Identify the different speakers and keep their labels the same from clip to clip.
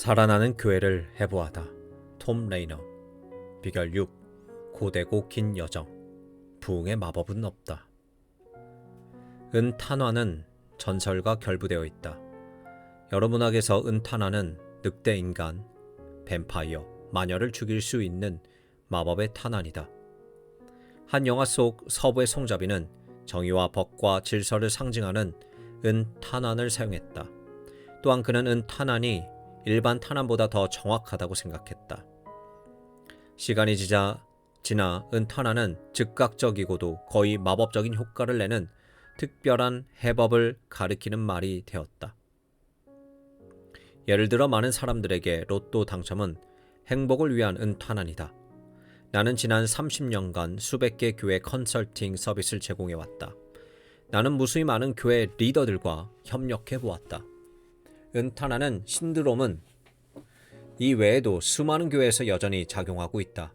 Speaker 1: 살아나는 교회를 해부하다. 톰 레이너. 비결 6. 고되고 긴 여정. 부흥의 마법은 없다. 은탄화는 전설과 결부되어 있다. 여러 문학에서 은탄화는 늑대 인간, 뱀파이어, 마녀를 죽일 수 있는 마법의 탄환이다. 한 영화 속 서부의 송자비는 정의와 법과 질서를 상징하는 은탄환을 사용했다. 또한 그는 은탄환이 일반 탄환보다 더 정확하다고 생각했다. 시간이 지자 지나 은탄환은 즉각적이고도 거의 마법적인 효과를 내는 특별한 해법을 가리키는 말이 되었다. 예를 들어 많은 사람들에게 로또 당첨은 행복을 위한 은탄환이다. 나는 지난 30년간 수백 개 교회 컨설팅 서비스를 제공해 왔다. 나는 무수히 많은 교회 리더들과 협력해 보았다. 은탄하는 신드롬은 이 외에도 수많은 교회에서 여전히 작용하고 있다.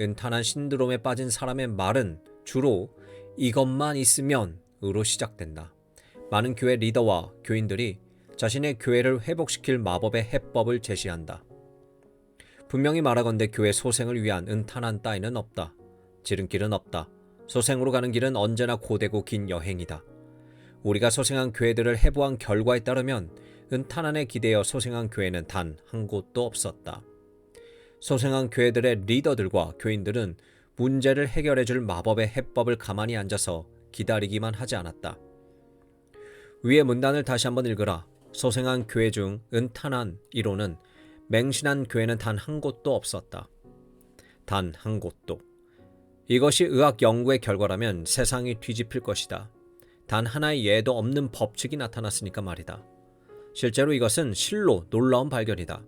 Speaker 1: 은탄한 신드롬에 빠진 사람의 말은 주로 이것만 있으면 으로 시작된다. 많은 교회 리더와 교인들이 자신의 교회를 회복시킬 마법의 해법을 제시한다. 분명히 말하건대 교회 소생을 위한 은탄한 따위는 없다. 지름길은 없다. 소생으로 가는 길은 언제나 고되고 긴 여행이다. 우리가 소생한 교회들을 해부한 결과에 따르면 은탄한에 기대어 소생한 교회는 단 한 곳도 없었다. 소생한 교회들의 리더들과 교인들은 문제를 해결해 줄 마법의 해법을 가만히 앉아서 기다리기만 하지 않았다. 위의 문단을 다시 한번 읽으라. 소생한 교회 중 은탄한 이로는 맹신한 교회는 단 한 곳도 없었다. 단 한 곳도. 이것이 의학 연구의 결과라면 세상이 뒤집힐 것이다. 단 하나의 예도 없는 법칙이 나타났으니까 말이다. 실제로 이것은 실로 놀라운 발견이다.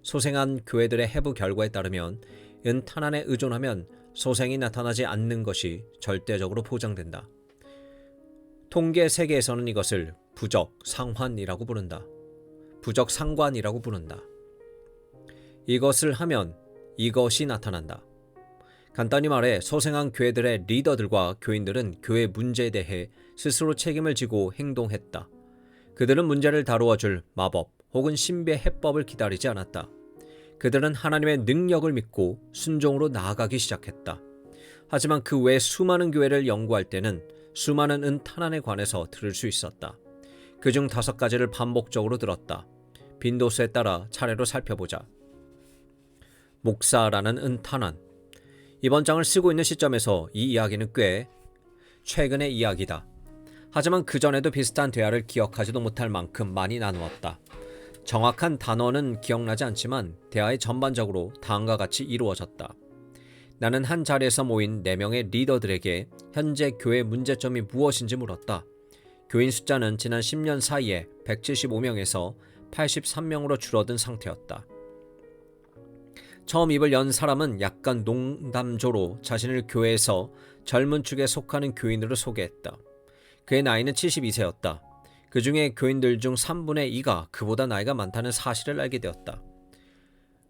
Speaker 1: 소생한 교회들의 해부 결과에 따르면 은탄환에 의존하면 소생이 나타나지 않는 것이 절대적으로 보장된다. 통계 세계에서는 이것을 부적 상환이라고 부른다. 부적 상관이라고 부른다. 이것을 하면 이것이 나타난다. 간단히 말해 소생한 교회들의 리더들과 교인들은 교회 문제에 대해 스스로 책임을 지고 행동했다. 그들은 문제를 다루어 줄 마법 혹은 신비의 해법을 기다리지 않았다. 그들은 하나님의 능력을 믿고 순종으로 나아가기 시작했다. 하지만 그 외 수많은 교회를 연구할 때는 수많은 은탄환에 관해서 들을 수 있었다. 그중 다섯 가지를 반복적으로 들었다. 빈도수에 따라 차례로 살펴보자. 목사라는 은탄환. 이번 장을 쓰고 있는 시점에서 이 이야기는 꽤 최근의 이야기다. 하지만 그전에도 비슷한 대화를 기억하지도 못할 만큼 많이 나누었다. 정확한 단어는 기억나지 않지만 대화의 전반적으로 다음과 같이 이루어졌다. 나는 한 자리에서 모인 4명의 리더들에게 현재 교회 문제점이 무엇인지 물었다. 교인 숫자는 지난 10년 사이에 175명에서 83명으로 줄어든 상태였다. 처음 입을 연 사람은 약간 농담조로 자신을 교회에서 젊은 축에 속하는 교인으로 소개했다. 그의 나이는 72세였다. 그 중에 교인들 중 3분의 2가 그보다 나이가 많다는 사실을 알게 되었다.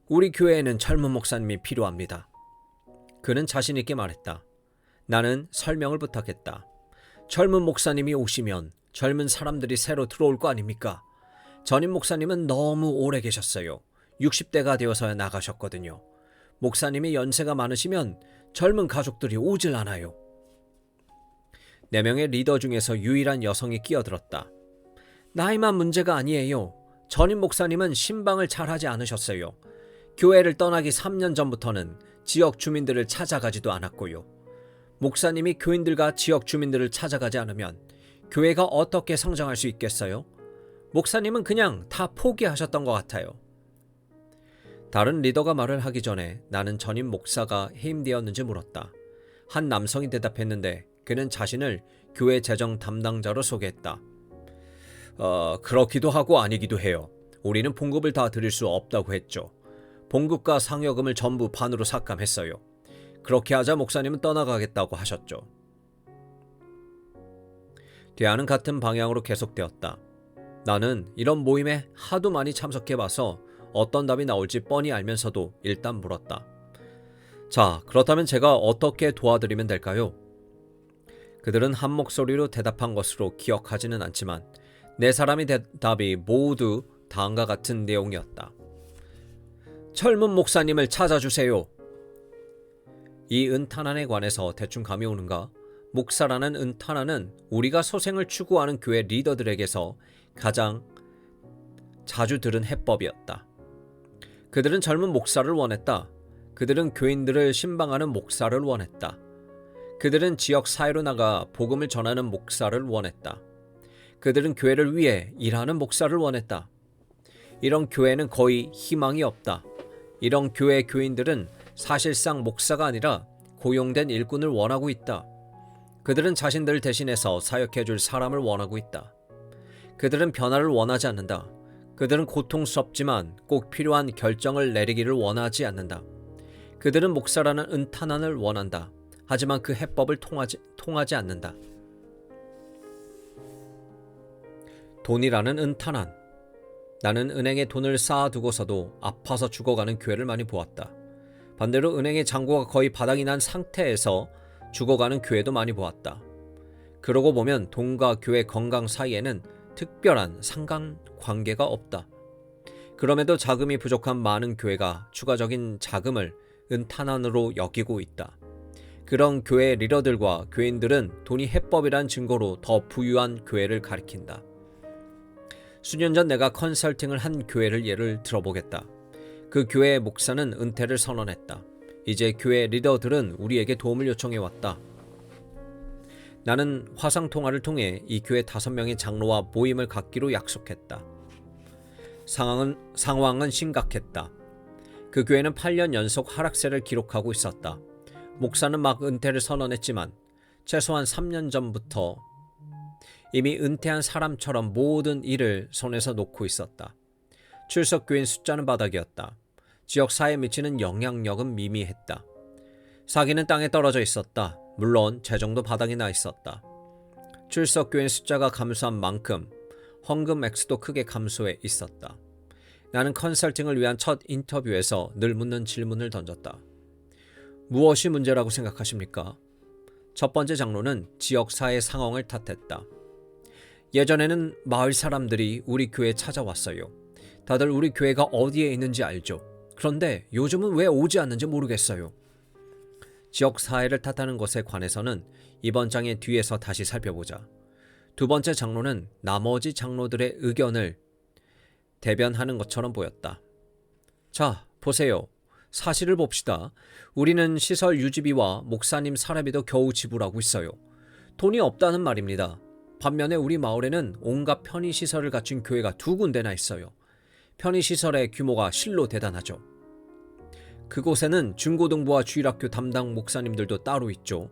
Speaker 1: 우리 교회에는 젊은 목사님이 필요합니다. 그는 자신있게 말했다. 나는 설명을 부탁했다. 젊은 목사님이 오시면 젊은 사람들이 새로 들어올 거 아닙니까? 전임 목사님은 너무 오래 계셨어요. 60대가 되어서야 나가셨거든요. 목사님이 연세가 많으시면 젊은 가족들이 오질 않아요. 네 명의 리더 중에서 유일한 여성이 끼어들었다. 나이만 문제가 아니에요. 전임 목사님은 신방을 잘하지 않으셨어요. 교회를 떠나기 3년 전부터는 지역 주민들을 찾아가지도 않았고요. 목사님이 교인들과 지역 주민들을 찾아가지 않으면 교회가 어떻게 성장할 수 있겠어요? 목사님은 그냥 다 포기하셨던 것 같아요. 다른 리더가 말을 하기 전에 나는 전임 목사가 해임되었는지 물었다. 한 남성이 대답했는데 그는 자신을 교회 재정 담당자로 소개했다. 어, 그렇기도 하고 아니기도 해요. 우리는 봉급을 다 드릴 수 없다고 했죠. 봉급과 상여금을 전부 반으로 삭감했어요. 그렇게 하자 목사님은 떠나가겠다고 하셨죠. 대화는 같은 방향으로 계속되었다. 나는 이런 모임에 하도 많이 참석해봐서 어떤 답이 나올지 뻔히 알면서도 일단 물었다. 자, 그렇다면 제가 어떻게 도와드리면 될까요? 그들은 한 목소리로 대답한 것으로 기억하지는 않지만 네 사람의 대답이 모두 다음과 같은 내용이었다. 젊은 목사님을 찾아주세요. 이 은탄환에 관해서 대충 감이 오는가? 목사라는 은탄환은 우리가 소생을 추구하는 교회 리더들에게서 가장 자주 들은 해법이었다. 그들은 젊은 목사를 원했다. 그들은 교인들을 신방하는 목사를 원했다. 그들은 지역 사회로 나가 복음을 전하는 목사를 원했다. 그들은 교회를 위해 일하는 목사를 원했다. 이런 교회는 거의 희망이 없다. 이런 교회 교인들은 사실상 목사가 아니라 고용된 일꾼을 원하고 있다. 그들은 자신들을 대신해서 사역해 줄 사람을 원하고 있다. 그들은 변화를 원하지 않는다. 그들은 고통스럽지만 꼭 필요한 결정을 내리기를 원하지 않는다. 그들은 목사라는 은탄환을 원한다. 하지만 그 해법을 통하지, 통하지 않는다. 돈이라는 은탄환. 나는 은행에 돈을 쌓아두고서도 아파서 죽어가는 교회를 많이 보았다. 반대로 은행의 잔고가 거의 바닥이 난 상태에서 죽어가는 교회도 많이 보았다. 그러고 보면 돈과 교회 건강 사이에는 특별한 상관 관계가 없다. 그럼에도 자금이 부족한 많은 교회가 추가적인 자금을 은탄환으로 여기고 있다. 그런 교회 리더들과 교인들은 돈이 해법이란 증거로 더 부유한 교회를 가리킨다. 수년 전 내가 컨설팅을 한 교회를 예를 들어보겠다. 그 교회의 목사는 은퇴를 선언했다. 이제 교회 리더들은 우리에게 도움을 요청해 왔다. 나는 화상 통화를 통해 이 교회 다섯 명의 장로와 모임을 갖기로 약속했다. 상황은 상황은 심각했다. 그 교회는 8년 연속 하락세를 기록하고 있었다. 목사는 막 은퇴를 선언했지만 최소한 3년 전부터 이미 은퇴한 사람처럼 모든 일을 손에서 놓고 있었다. 출석 교인 숫자는 바닥이었다. 지역 사회에 미치는 영향력은 미미했다. 사기는 땅에 떨어져 있었다. 물론 재정도 바닥이 나 있었다. 출석 교인 숫자가 감소한 만큼 헌금 액수도 크게 감소해 있었다. 나는 컨설팅을 위한 첫 인터뷰에서 늘 묻는 질문을 던졌다. 무엇이 문제라고 생각하십니까? 첫 번째 장로는 지역 사회 상황을 탓했다. 예전에는 마을 사람들이 우리 교회에 찾아왔어요. 다들 우리 교회가 어디에 있는지 알죠. 그런데 요즘은 왜 오지 않는지 모르겠어요. 지역 사회를 탓하는 것에 관해서는 이번 장의 뒤에서 다시 살펴보자. 두 번째 장로는 나머지 장로들의 의견을 대변하는 것처럼 보였다. 자, 보세요. 사실을 봅시다. 우리는 시설 유지비와 목사님 사례비도 겨우 지불하고 있어요. 돈이 없다는 말입니다. 반면에 우리 마을에는 온갖 편의시설을 갖춘 교회가 두 군데나 있어요. 편의시설의 규모가 실로 대단하죠. 그곳에는 중고등부와 주일학교 담당 목사님들도 따로 있죠.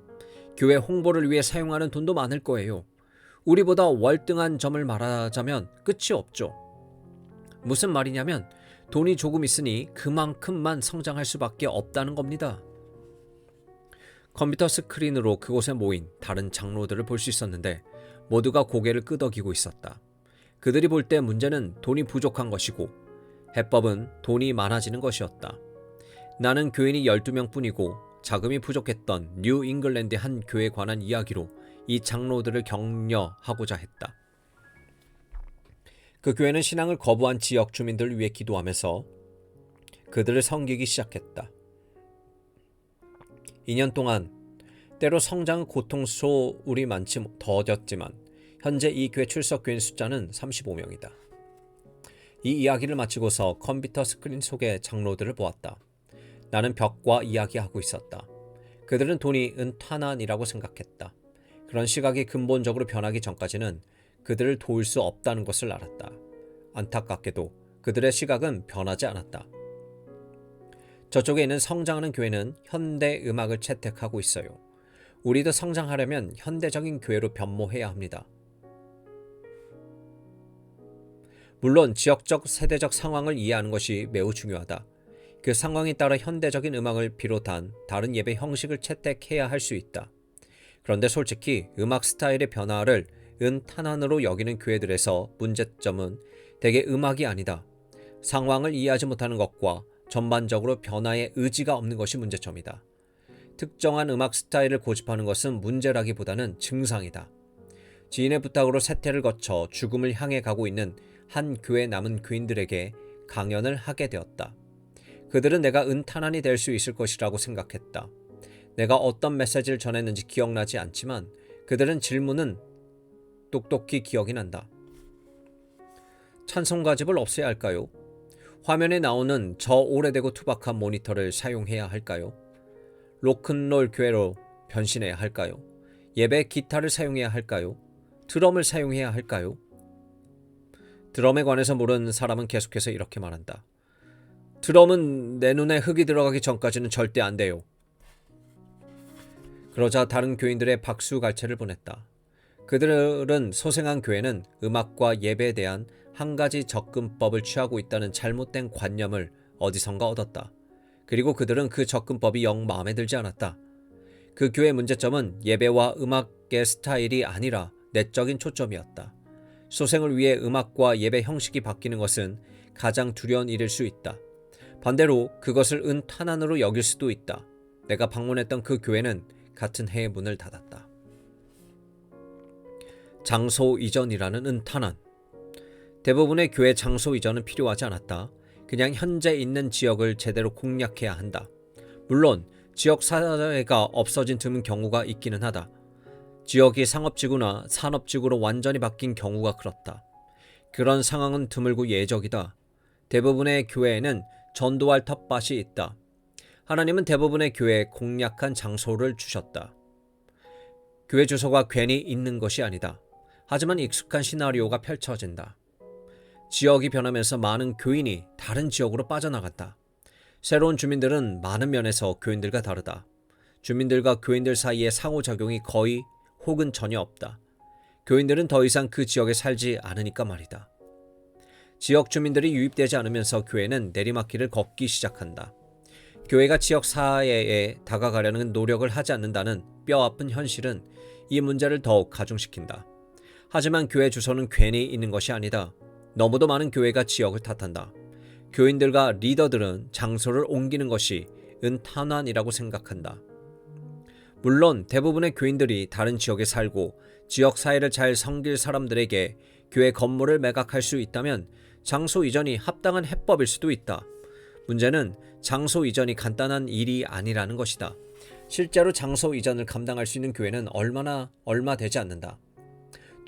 Speaker 1: 교회 홍보를 위해 사용하는 돈도 많을 거예요. 우리보다 월등한 점을 말하자면 끝이 없죠. 무슨 말이냐면 돈이 조금 있으니 그만큼만 성장할 수밖에 없다는 겁니다. 컴퓨터 스크린으로 그곳에 모인 다른 장로들을 볼 수 있었는데 모두가 고개를 끄덕이고 있었다. 그들이 볼 때 문제는 돈이 부족한 것이고 해법은 돈이 많아지는 것이었다. 나는 교인이 12명 뿐이고 자금이 부족했던 뉴 잉글랜드의 한 교회에 관한 이야기로 이 장로들을 격려하고자 했다. 그 교회는 신앙을 거부한 지역 주민들을 위해 기도하면서 그들을 섬기기 시작했다. 2년 동안 때로 성장 고통스러울이 많지 더뎠지만 현재 이 교회 출석 교인 숫자는 35명이다. 이 이야기를 마치고서 컴퓨터 스크린 속의 장로들을 보았다. 나는 벽과 이야기하고 있었다. 그들은 돈이 은탄환이라고 생각했다. 그런 시각이 근본적으로 변하기 전까지는 그들을 도울 수 없다는 것을 알았다. 안타깝게도 그들의 시각은 변하지 않았다. 저쪽에 있는 성장하는 교회는 현대 음악을 채택하고 있어요. 우리도 성장하려면 현대적인 교회로 변모해야 합니다. 물론 지역적 세대적 상황을 이해하는 것이 매우 중요하다. 그 상황에 따라 현대적인 음악을 비롯한 다른 예배 형식을 채택해야 할 수 있다. 그런데 솔직히 음악 스타일의 변화를 은 탄환으로 여기는 교회들에서 문제점은 대개 음악이 아니다. 상황을 이해하지 못하는 것과 전반적으로 변화의 의지가 없는 것이 문제점이다. 특정한 음악 스타일을 고집하는 것은 문제라기보다는 증상이다. 지인의 부탁으로 세태를 거쳐 죽음을 향해 가고 있는 한 교회 남은 교인들에게 강연을 하게 되었다. 그들은 내가 은탄환이 될 수 있을 것이라고 생각했다. 내가 어떤 메시지를 전했는지 기억나지 않지만 그들은 질문은 똑똑히 기억이 난다. 찬송가 집을 없애야 할까요? 화면에 나오는 저 오래되고 투박한 모니터를 사용해야 할까요? 로큰롤 교회로 변신해야 할까요? 예배 기타를 사용해야 할까요? 드럼을 사용해야 할까요? 드럼에 관해서 모르는 사람은 계속해서 이렇게 말한다. 드럼은 내 눈에 흙이 들어가기 전까지는 절대 안 돼요. 그러자 다른 교인들의 박수 갈채를 보냈다. 그들은 소생한 교회는 음악과 예배에 대한 한 가지 접근법을 취하고 있다는 잘못된 관념을 어디선가 얻었다. 그리고 그들은 그 접근법이 영 마음에 들지 않았다. 그 교회 문제점은 예배와 음악의 스타일이 아니라 내적인 초점이었다. 소생을 위해 음악과 예배 형식이 바뀌는 것은 가장 두려운 일일 수 있다. 반대로 그것을 은 탄환으로 여길 수도 있다. 내가 방문했던 그 교회는 같은 해에 문을 닫았다. 장소 이전이라는 은탄환. 대부분의 교회 장소 이전은 필요하지 않았다. 그냥 현재 있는 지역을 제대로 공략해야 한다. 물론 지역 사회가 없어진 드문 경우가 있기는 하다. 지역이 상업지구나 산업지구로 완전히 바뀐 경우가 그렇다. 그런 상황은 드물고 예적이다. 대부분의 교회에는 전도할 텃밭이 있다. 하나님은 대부분의 교회에 공략한 장소를 주셨다. 교회 주소가 괜히 있는 것이 아니다. 하지만 익숙한 시나리오가 펼쳐진다. 지역이 변하면서 많은 교인이 다른 지역으로 빠져나갔다. 새로운 주민들은 많은 면에서 교인들과 다르다. 주민들과 교인들 사이의 상호작용이 거의 혹은 전혀 없다. 교인들은 더 이상 그 지역에 살지 않으니까 말이다. 지역 주민들이 유입되지 않으면서 교회는 내리막길을 걷기 시작한다. 교회가 지역 사회에 다가가려는 노력을 하지 않는다는 뼈아픈 현실은 이 문제를 더욱 가중시킨다. 하지만 교회 주소는 괜히 있는 것이 아니다. 너무도 많은 교회가 지역을 탓한다. 교인들과 리더들은 장소를 옮기는 것이 은탄환이라고 생각한다. 물론 대부분의 교인들이 다른 지역에 살고 지역 사회를 잘 섬길 사람들에게 교회 건물을 매각할 수 있다면 장소 이전이 합당한 해법일 수도 있다. 문제는 장소 이전이 간단한 일이 아니라는 것이다. 실제로 장소 이전을 감당할 수 있는 교회는 얼마나 얼마 되지 않는다.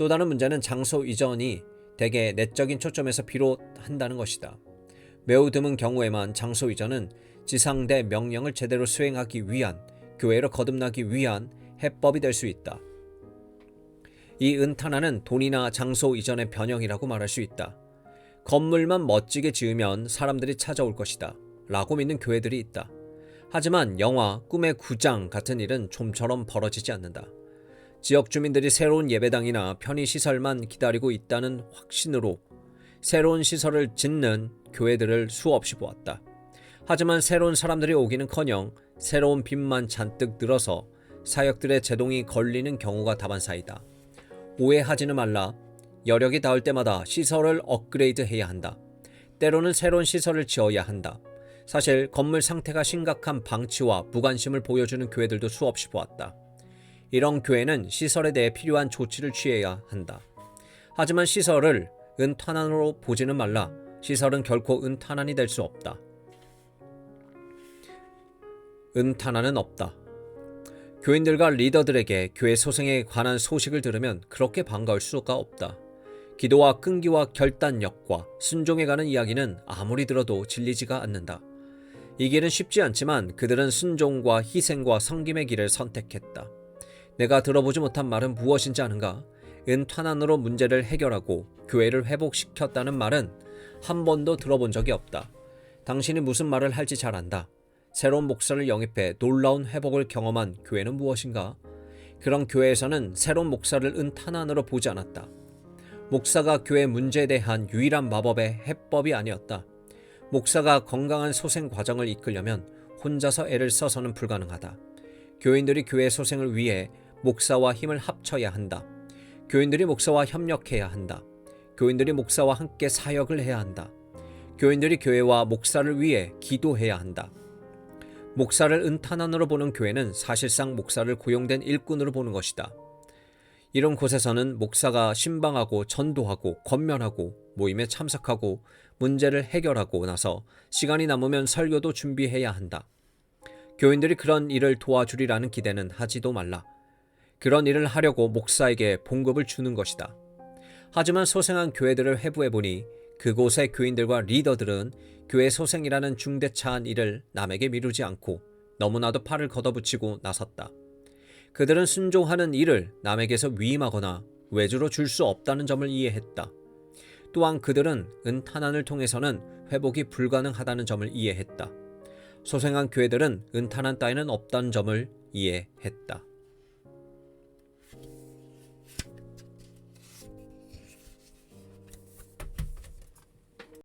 Speaker 1: 또 다른 문제는 장소 이전이 대개 내적인 초점에서 비롯한다는 것이다. 매우 드문 경우에만 장소 이전은 지상대 명령을 제대로 수행하기 위한 교회로 거듭나기 위한 해법이 될 수 있다. 이 은탄화는 돈이나 장소 이전의 변형이라고 말할 수 있다. 건물만 멋지게 지으면 사람들이 찾아올 것이다. 라고 믿는 교회들이 있다. 하지만 영화 꿈의 구장 같은 일은 좀처럼 벌어지지 않는다. 지역 주민들이 새로운 예배당이나 편의시설만 기다리고 있다는 확신으로 새로운 시설을 짓는 교회들을 수없이 보았다. 하지만 새로운 사람들이 오기는커녕 새로운 빚만 잔뜩 늘어서 사역들의 제동이 걸리는 경우가 다반사이다. 오해하지는 말라. 여력이 닿을 때마다 시설을 업그레이드 해야 한다. 때로는 새로운 시설을 지어야 한다. 사실 건물 상태가 심각한 방치와 무관심을 보여주는 교회들도 수없이 보았다. 이런 교회는 시설에 대해 필요한 조치를 취해야 한다. 하지만 시설을 은탄환으로 보지는 말라. 시설은 결코 은탄환이 될 수 없다. 은탄환은 없다. 교인들과 리더들에게 교회 소생에 관한 소식을 들으면 그렇게 반가울 수가 없다. 기도와 끈기와 결단력과 순종에 관한 이야기는 아무리 들어도 질리지가 않는다. 이 길은 쉽지 않지만 그들은 순종과 희생과 성김의 길을 선택했다. 내가 들어보지 못한 말은 무엇인지 아는가? 은탄환으로 문제를 해결하고 교회를 회복시켰다는 말은 한 번도 들어본 적이 없다. 당신이 무슨 말을 할지 잘 안다. 새로운 목사를 영입해 놀라운 회복을 경험한 교회는 무엇인가? 그런 교회에서는 새로운 목사를 은탄환으로 보지 않았다. 목사가 교회 문제에 대한 유일한 마법의 해법이 아니었다. 목사가 건강한 소생 과정을 이끌려면 혼자서 애를 써서는 불가능하다. 교인들이 교회 소생을 위해 목사와 힘을 합쳐야 한다. 교인들이 목사와 협력해야 한다. 교인들이 목사와 함께 사역을 해야 한다. 교인들이 교회와 목사를 위해 기도해야 한다. 목사를 은탄환으로 보는 교회는 사실상 목사를 고용된 일꾼으로 보는 것이다. 이런 곳에서는 목사가 신방하고 전도하고 권면하고 모임에 참석하고 문제를 해결하고 나서 시간이 남으면 설교도 준비해야 한다. 교인들이 그런 일을 도와주리라는 기대는 하지도 말라. 그런 일을 하려고 목사에게 봉급을 주는 것이다. 하지만 소생한 교회들을 회부해 보니 그곳의 교인들과 리더들은 교회 소생이라는 중대차한 일을 남에게 미루지 않고 너무나도 팔을 걷어붙이고 나섰다. 그들은 순종하는 일을 남에게서 위임하거나 외주로 줄 수 없다는 점을 이해했다. 또한 그들은 은탄환을 통해서는 회복이 불가능하다는 점을 이해했다. 소생한 교회들은 은탄환 따위는 없다는 점을 이해했다.